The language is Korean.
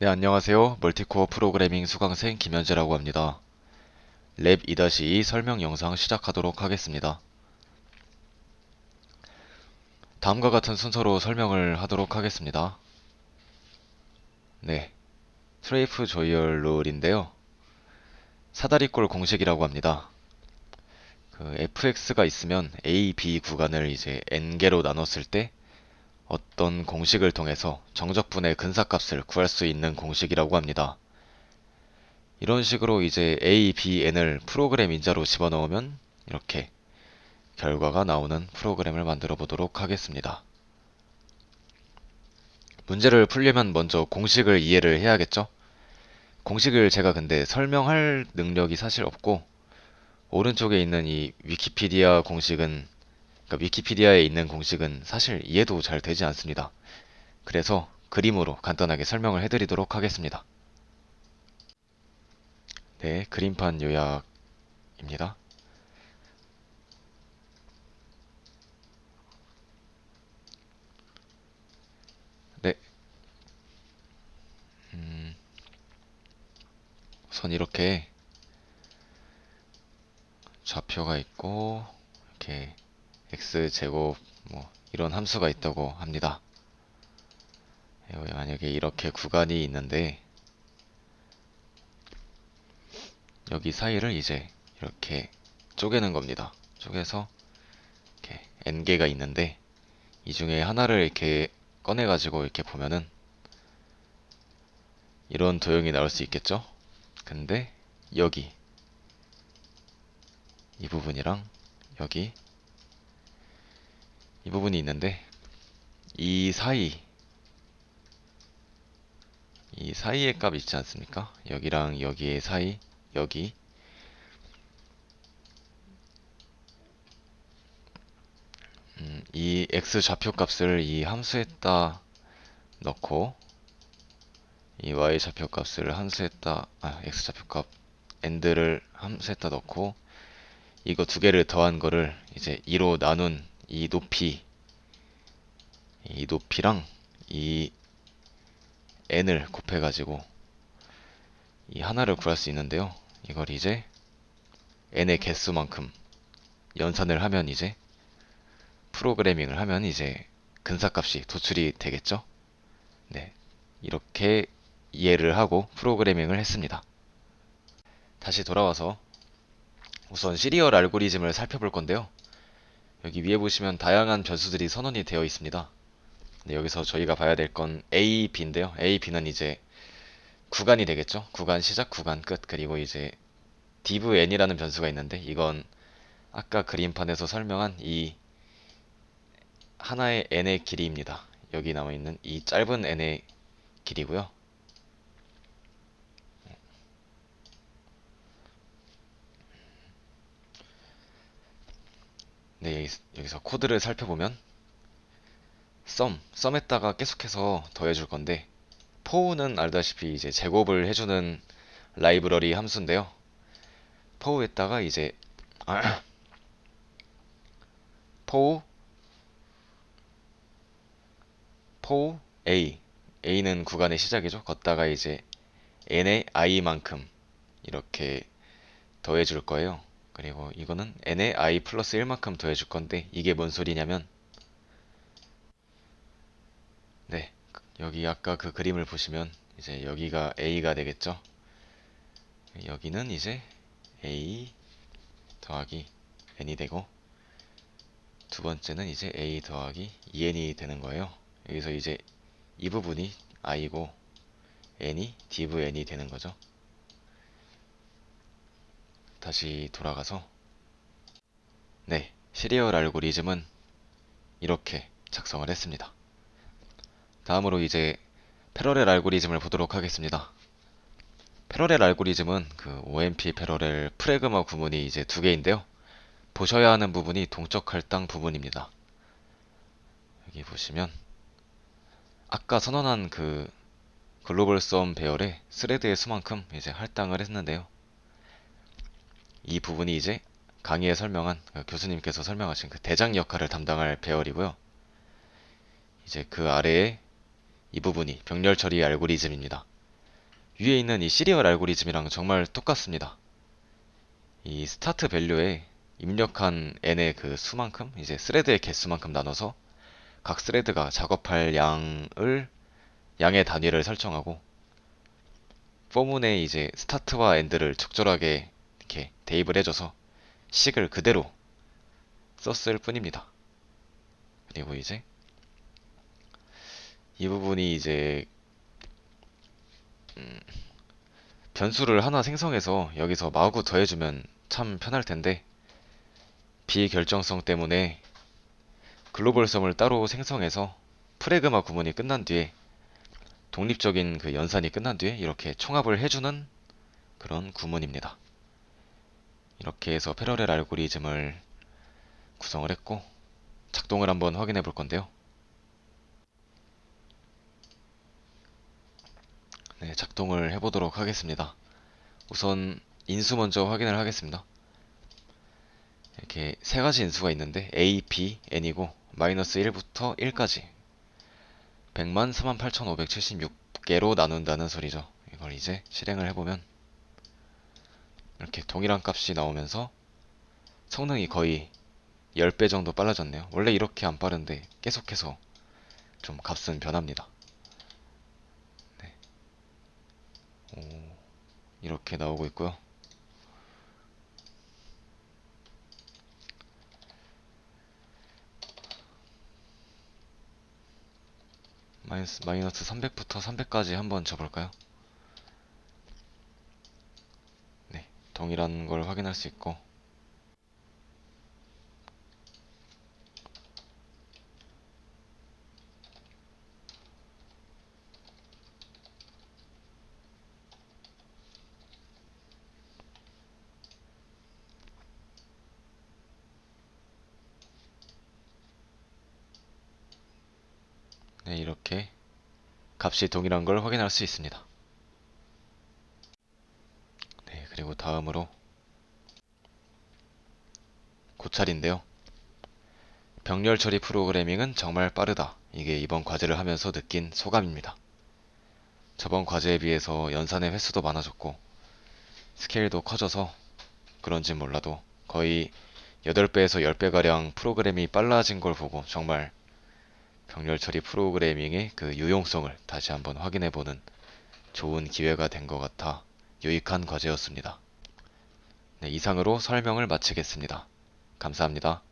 네, 안녕하세요. 멀티코어 프로그래밍 수강생 김현재라고 합니다. 랩 2-2 설명 영상 시작하도록 하겠습니다. 다음과 같은 순서로 설명을 하도록 하겠습니다. 네, 트레이프 조이얼 룰인데요. 사다리꼴 공식이라고 합니다. 그 fx가 있으면 a, b 구간을 이제 n개로 나눴을 때 어떤 공식을 통해서 정적분의 근사값을 구할 수 있는 공식이라고 합니다. 이런 식으로 이제 a, b, n을 프로그램 인자로 집어넣으면 이렇게 결과가 나오는 프로그램을 만들어 보도록 하겠습니다. 문제를 풀려면 먼저 공식을 이해를 해야겠죠? 공식을 제가 근데 설명할 능력이 사실 없고 오른쪽에 있는 이 위키피디아 공식은 그러니까 위키피디아에 있는 공식은 사실 이해도 잘 되지 않습니다. 그래서 그림으로 간단하게 설명을 해드리도록 하겠습니다. 네, 그림판 요약입니다. 네. 음, 우선 이렇게 좌표가 있고, 이렇게 x제곱 뭐 이런 함수가 있다고 합니다. 만약에 이렇게 구간이 있는데 여기 사이를 이제 이렇게 쪼개는 겁니다. 쪼개서 이렇게 n개가 있는데 이 중에 하나를 이렇게 꺼내 가지고 이렇게 보면은 이런 도형이 나올 수 있겠죠? 근데 여기 이 부분이랑 여기 이 부분이 있는데 이 사이 이 사이의 값 있지 않습니까? 여기랑 여기의 사이 여기 음, 이 x 좌표 값을 이 함수에다 넣고 이 y 좌표 값을 함수에다 아 x 좌표 값 end를 함수에다 넣고 이거 두 개를 더한 거를 이제 2로 나눈 이 높이 이 높이랑 이 n을 곱해 가지고 이 하나를 구할 수 있는데요. 이걸 이제 n의 개수만큼 연산을 하면 이제 프로그래밍을 하면 이제 근사값이 도출이 되겠죠. 네. 이렇게 이해를 하고 프로그래밍을 했습니다. 다시 돌아와서 우선 시리얼 알고리즘을 살펴볼 건데요. 여기 위에 보시면 다양한 변수들이 선언이 되어 있습니다. 네, 여기서 저희가 봐야 될 건 A, B인데요. A, B는 이제 구간이 되겠죠. 구간 시작, 구간 끝. 그리고 이제 div n이라는 변수가 있는데 이건 아까 그림판에서 설명한 이 하나의 n의 길이입니다. 여기 나와 있는 이 짧은 n의 길이고요. 네, 여기서 코드를 살펴보면 sum, sum에다가 계속해서 더해줄 건데 for는 알다시피 이제 제곱을 해주는 라이브러리 함수인데요. for에다가 이제 아, for for a a는 구간의 시작이죠. 걷다가 이제 n의 i만큼 이렇게 더해줄 거예요. 그리고 이거는 n의 i 플러스 1만큼 더해줄 건데 이게 뭔 소리냐면 네 여기 아까 그 그림을 보시면 이제 여기가 a가 되겠죠? 여기는 이제 a 더하기 n이 되고 두 번째는 이제 a 더하기 2n이 되는 거예요. 여기서 이제 이 부분이 i고 n이 div n이 되는 거죠 다시 돌아가서 네, 시리얼 알고리즘은 이렇게 작성을 했습니다. 다음으로 이제 패러렐 알고리즘을 보도록 하겠습니다. 패러렐 알고리즘은 그 OMP 패러렐 프레그마 구문이 이제 두 개인데요. 보셔야 하는 부분이 동적 할당 부분입니다. 여기 보시면 아까 선언한 그 글로벌 썸 배열의 스레드의 수만큼 이제 할당을 했는데요. 이 부분이 이제 강의에 설명한 그 교수님께서 설명하신 그 대장 역할을 담당할 배열이고요. 이제 그 아래에 이 부분이 병렬 처리 알고리즘입니다. 위에 있는 이 시리얼 알고리즘이랑 정말 똑같습니다. 이 스타트 밸류에 입력한 n의 그 수만큼, 이제 스레드의 개수만큼 나눠서 각 스레드가 작업할 양을, 양의 단위를 설정하고 포문에 이제 스타트와 엔드를 적절하게 이렇게 대입을 해줘서 식을 그대로 썼을 뿐입니다. 그리고 이제 이 부분이 이제 음, 변수를 하나 생성해서 여기서 마구 더해주면 참 편할 텐데 비결정성 때문에 글로벌섬을 따로 생성해서 프레그마 구문이 끝난 뒤에 독립적인 그 연산이 끝난 뒤에 이렇게 총합을 해주는 그런 구문입니다. 이렇게 해서 패러렐 알고리즘을 구성을 했고 작동을 한번 확인해 볼 건데요. 네, 작동을 해보도록 하겠습니다. 우선 인수 먼저 확인을 하겠습니다. 이렇게 세 가지 인수가 있는데 A, B, N이고 마이너스 1부터 1까지 100만 38,576개로 나눈다는 소리죠. 이걸 이제 실행을 해보면 이렇게 동일한 값이 나오면서 성능이 거의 10배 정도 빨라졌네요. 원래 이렇게 안 빠른데 계속해서 좀 값은 변합니다. 네. 오, 이렇게 나오고 있고요. 마이너스, 마이너스 300부터 300까지 한번 줘볼까요? 네, 동일한 걸 확인할 수 있고 네, 이렇게 값이 동일한 걸 확인할 수 있습니다. 네, 그리고 다음으로 고찰인데요. 병렬 처리 프로그래밍은 정말 빠르다. 이게 이번 과제를 하면서 느낀 소감입니다. 저번 과제에 비해서 연산의 횟수도 많아졌고 스케일도 커져서 그런지 몰라도 거의 8배에서 10배가량 프로그램이 빨라진 걸 보고 정말 병렬 처리 프로그래밍의 그 유용성을 다시 한번 확인해보는 좋은 기회가 된 것 같아 유익한 과제였습니다. 네, 이상으로 설명을 마치겠습니다. 감사합니다.